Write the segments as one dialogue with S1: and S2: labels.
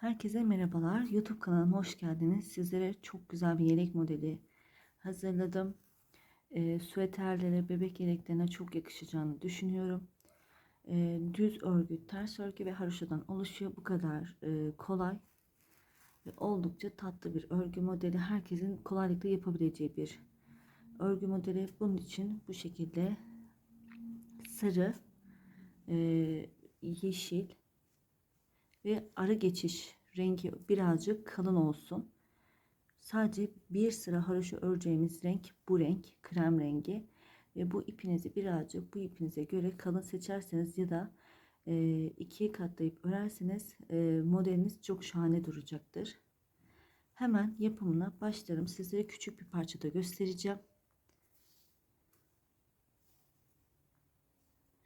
S1: Herkese merhabalar. YouTube kanalıma hoş geldiniz. Sizlere çok güzel bir yelek modeli hazırladım. E, süeterlere, bebek yeleklerine çok yakışacağını düşünüyorum. E, düz örgü, ters örgü ve haroşadan oluşuyor. Bu kadar e, kolay ve oldukça tatlı bir örgü modeli. Herkesin kolaylıkla yapabileceği bir örgü modeli. Bunun için bu şekilde sarı, e, yeşil ve arı geçiş rengi birazcık kalın olsun. Sadece bir sıra haroşa öreceğimiz renk bu renk krem rengi ve bu ipinizi birazcık bu ipinize göre kalın seçerseniz ya da e, ikiye katlayıp örerseniz e, modeliniz çok şahane duracaktır. Hemen yapımına başlarım. Sizlere küçük bir parçada göstereceğim.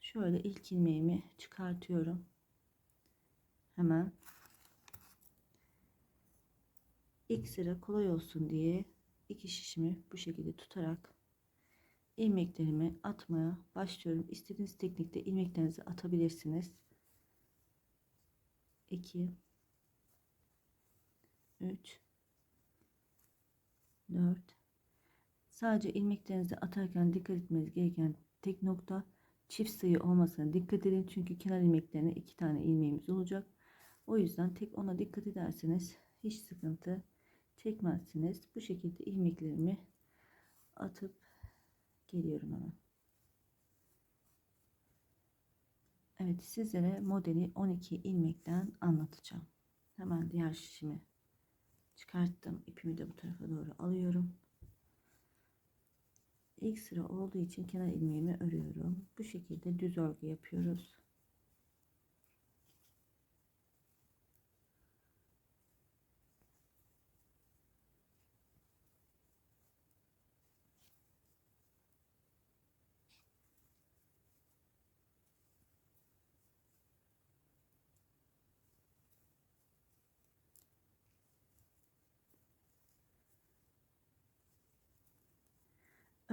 S1: Şöyle ilk ilmeğimi çıkartıyorum. Hemen ilk sıra kolay olsun diye iki şişimi bu şekilde tutarak ilmeklerimi atmaya başlıyorum. İstediğiniz teknikte ilmeklerinizi atabilirsiniz. 2 3 4 Sadece ilmeklerinizi atarken dikkat etmeniz gereken tek nokta çift sayı olmasına dikkat edin. Çünkü kenar ilmeklerine iki tane ilmeğimiz olacak. O yüzden tek ona dikkat ederseniz hiç sıkıntı çekmezsiniz. Bu şekilde ilmeklerimi atıp geliyorum hemen. Evet sizlere modeli 12 ilmekten anlatacağım. Hemen diğer şişimi çıkarttım. İpimi de bu tarafa doğru alıyorum. İlk sıra olduğu için kenar ilmeğimi örüyorum. Bu şekilde düz örgü yapıyoruz.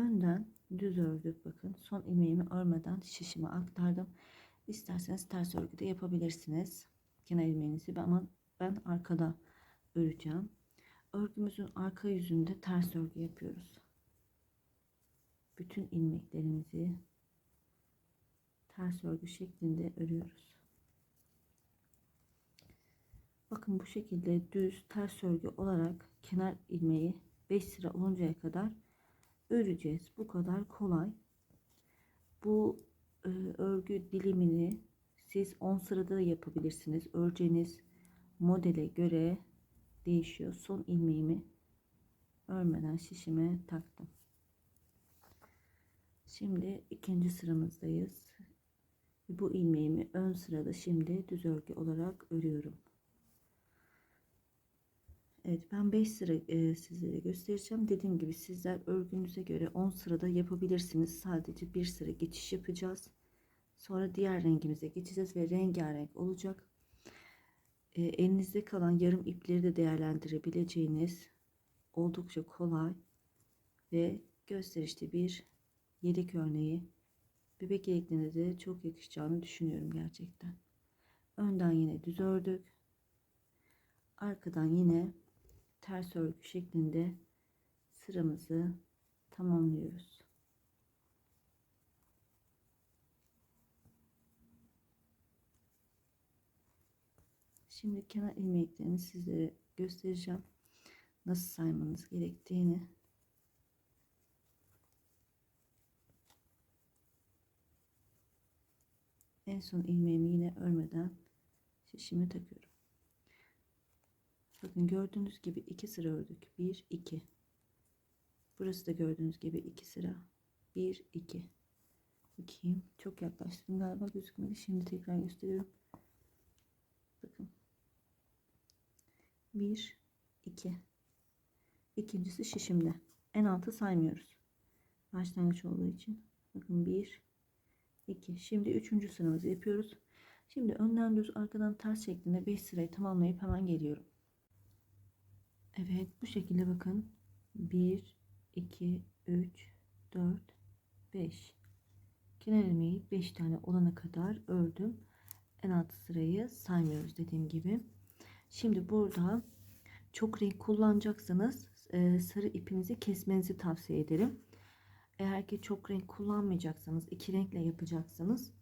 S1: Önden düz ördük bakın. Son ilmeğimi örmeden şişimi aktardım. İsterseniz ters örgü de yapabilirsiniz. Kenar ilmeğinizi ama ben arkada öreceğim. Örgümüzün arka yüzünde ters örgü yapıyoruz. Bütün ilmeklerimizi ters örgü şeklinde örüyoruz. Bakın bu şekilde düz ters örgü olarak kenar ilmeği 5 sıra oluncaya kadar öreceğiz. Bu kadar kolay. Bu e, örgü dilimini siz 10 sırada da yapabilirsiniz. Öreceğiniz modele göre değişiyor. Son ilmeğimi örmeden şişime taktım. Şimdi ikinci sıramızdayız. Bu ilmeğimi ön sırada şimdi düz örgü olarak örüyorum. Evet ben 5 sıra e, sizlere göstereceğim. Dediğim gibi sizler örgünüze göre 10 sırada yapabilirsiniz. Sadece bir sıra geçiş yapacağız. Sonra diğer rengimize geçeceğiz ve rengarenk olacak. E, elinizde kalan yarım ipleri de değerlendirebileceğiniz oldukça kolay ve gösterişli bir yelek örneği. Bebek yeleklerine de çok yakışacağını düşünüyorum gerçekten. Önden yine düz ördük. Arkadan yine ters örgü şeklinde sıramızı tamamlıyoruz. Şimdi kenar ilmeklerini sizlere göstereceğim. Nasıl saymanız gerektiğini. En son ilmeğimi yine örmeden şişime takıyorum. Bakın gördüğünüz gibi iki sıra ördük. 1 2. Burası da gördüğünüz gibi iki sıra. 1 2. Bakayım. Çok yaklaştım galiba gözükmedi. Şimdi tekrar gösteriyorum. Bakın. 1 2. İkincisi şişimde. En altı saymıyoruz. Başlangıç olduğu için. Bakın 1 2. Şimdi üçüncü sıramızı yapıyoruz. Şimdi önden düz arkadan ters şeklinde 5 sırayı tamamlayıp hemen geliyorum. Evet bu şekilde bakın. 1, 2, 3, 4, 5. Kenar ilmeği 5 tane olana kadar ördüm. En alt sırayı saymıyoruz dediğim gibi. Şimdi burada çok renk kullanacaksanız e, sarı ipinizi kesmenizi tavsiye ederim. Eğer ki çok renk kullanmayacaksanız, iki renkle yapacaksanız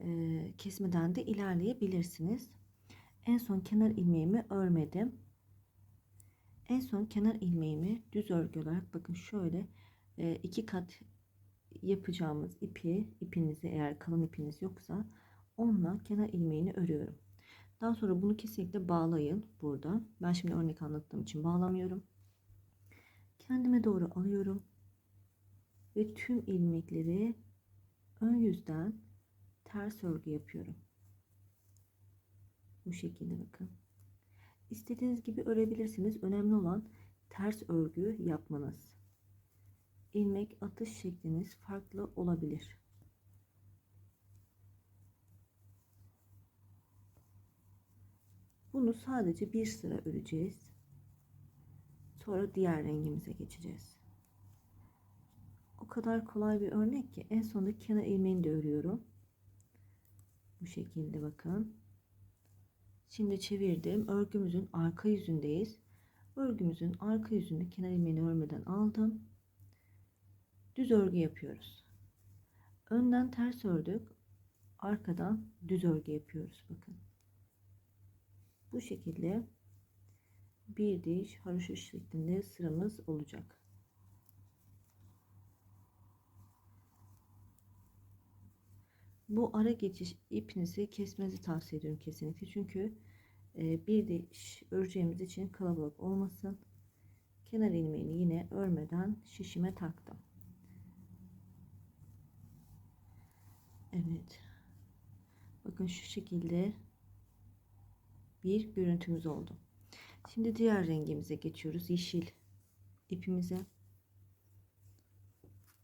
S1: e, kesmeden de ilerleyebilirsiniz. En son kenar ilmeğimi örmedim. En son kenar ilmeğimi düz örgü olarak bakın şöyle e, iki kat yapacağımız ipi, ipinizi eğer kalın ipiniz yoksa onunla kenar ilmeğini örüyorum. Daha sonra bunu kesinlikle bağlayın burada. Ben şimdi örnek anlattığım için bağlamıyorum. Kendime doğru alıyorum. Ve tüm ilmekleri ön yüzden ters örgü yapıyorum. Bu şekilde bakın. İstediğiniz gibi örebilirsiniz. Önemli olan ters örgü yapmanız. İlmek atış şekliniz farklı olabilir. Bunu sadece bir sıra öreceğiz. Sonra diğer rengimize geçeceğiz. O kadar kolay bir örnek ki en sonunda kenar ilmeğini de örüyorum. Bu şekilde bakın. Şimdi çevirdim. Örgümüzün arka yüzündeyiz. Örgümüzün arka yüzünde kenar ilmeğini örmeden aldım. Düz örgü yapıyoruz. Önden ters ördük. Arkadan düz örgü yapıyoruz. Bakın. Bu şekilde bir diş haroşa şeklinde sıramız olacak. Bu ara geçiş ipinizi kesmenizi tavsiye ediyorum kesinlikle. Çünkü e, bir diş öreceğimiz için kalabalık olmasın. Kenar ilmeğini yine örmeden şişime taktım. Evet. Bakın şu şekilde bir görüntümüz oldu. Şimdi diğer rengimize geçiyoruz. Yeşil ipimize.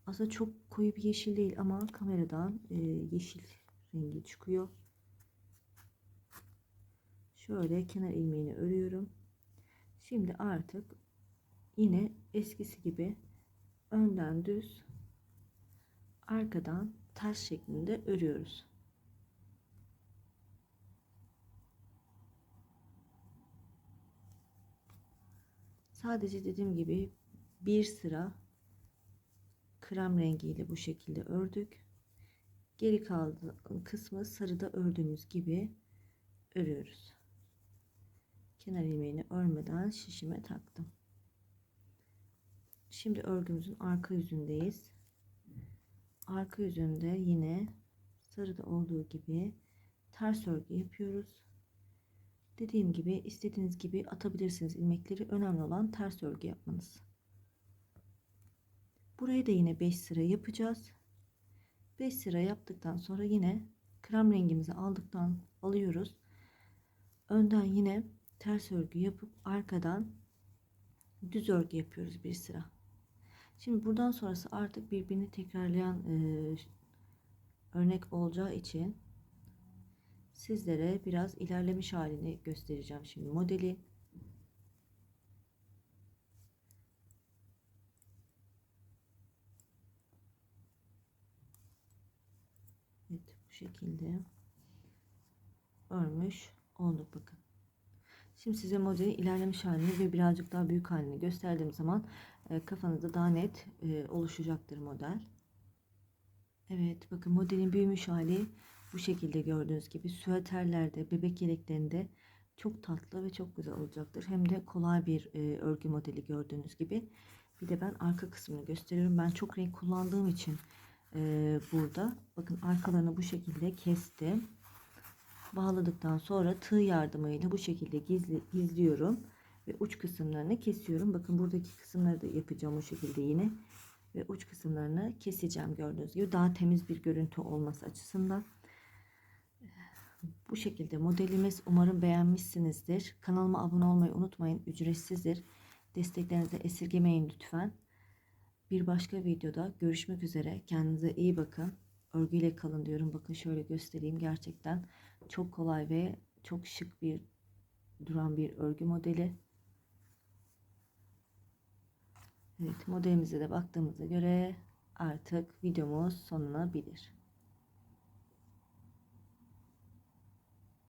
S1: Aslında çok koyu bir yeşil değil ama kameradan e, yeşil rengi çıkıyor. Şöyle kenar ilmeğini örüyorum. Şimdi artık yine eskisi gibi önden düz arkadan ters şeklinde örüyoruz. Sadece dediğim gibi bir sıra krem rengiyle bu şekilde ördük. Geri kalan kısmı sarıda ördüğümüz gibi örüyoruz. Kenar ilmeğini örmeden şişime taktım. Şimdi örgümüzün arka yüzündeyiz. Arka yüzünde yine sarıda olduğu gibi ters örgü yapıyoruz. Dediğim gibi istediğiniz gibi atabilirsiniz ilmekleri. Önemli olan ters örgü yapmanız. Burayı da yine 5 sıra yapacağız. 5 sıra yaptıktan sonra yine krem rengimizi aldıktan alıyoruz. Önden yine ters örgü yapıp arkadan düz örgü yapıyoruz bir sıra. Şimdi buradan sonrası artık birbirini tekrarlayan e, örnek olacağı için sizlere biraz ilerlemiş halini göstereceğim şimdi modeli. Evet bu şekilde örmüş olduk bakın. Şimdi size modelin ilerlemiş halini ve birazcık daha büyük halini gösterdiğim zaman e, kafanızda daha net e, oluşacaktır model. Evet bakın modelin büyümüş hali bu şekilde gördüğünüz gibi süveterlerde, bebek yeleklerinde çok tatlı ve çok güzel olacaktır. Hem de kolay bir e, örgü modeli gördüğünüz gibi. Bir de ben arka kısmını gösteriyorum. Ben çok renk kullandığım için e, burada bakın arkalarını bu şekilde kestim. Bağladıktan sonra tığ yardımıyla bu şekilde gizli, gizliyorum ve uç kısımlarını kesiyorum. Bakın buradaki kısımları da yapacağım o şekilde yine ve uç kısımlarını keseceğim gördüğünüz gibi daha temiz bir görüntü olması açısından. Bu şekilde modelimiz umarım beğenmişsinizdir. Kanalıma abone olmayı unutmayın. Ücretsizdir. Desteklerinizi esirgemeyin lütfen. Bir başka videoda görüşmek üzere. Kendinize iyi bakın. Örgüyle kalın diyorum. Bakın şöyle göstereyim. Gerçekten çok kolay ve çok şık bir duran bir örgü modeli. Evet modelimize de baktığımıza göre artık videomuz sonuna bilir.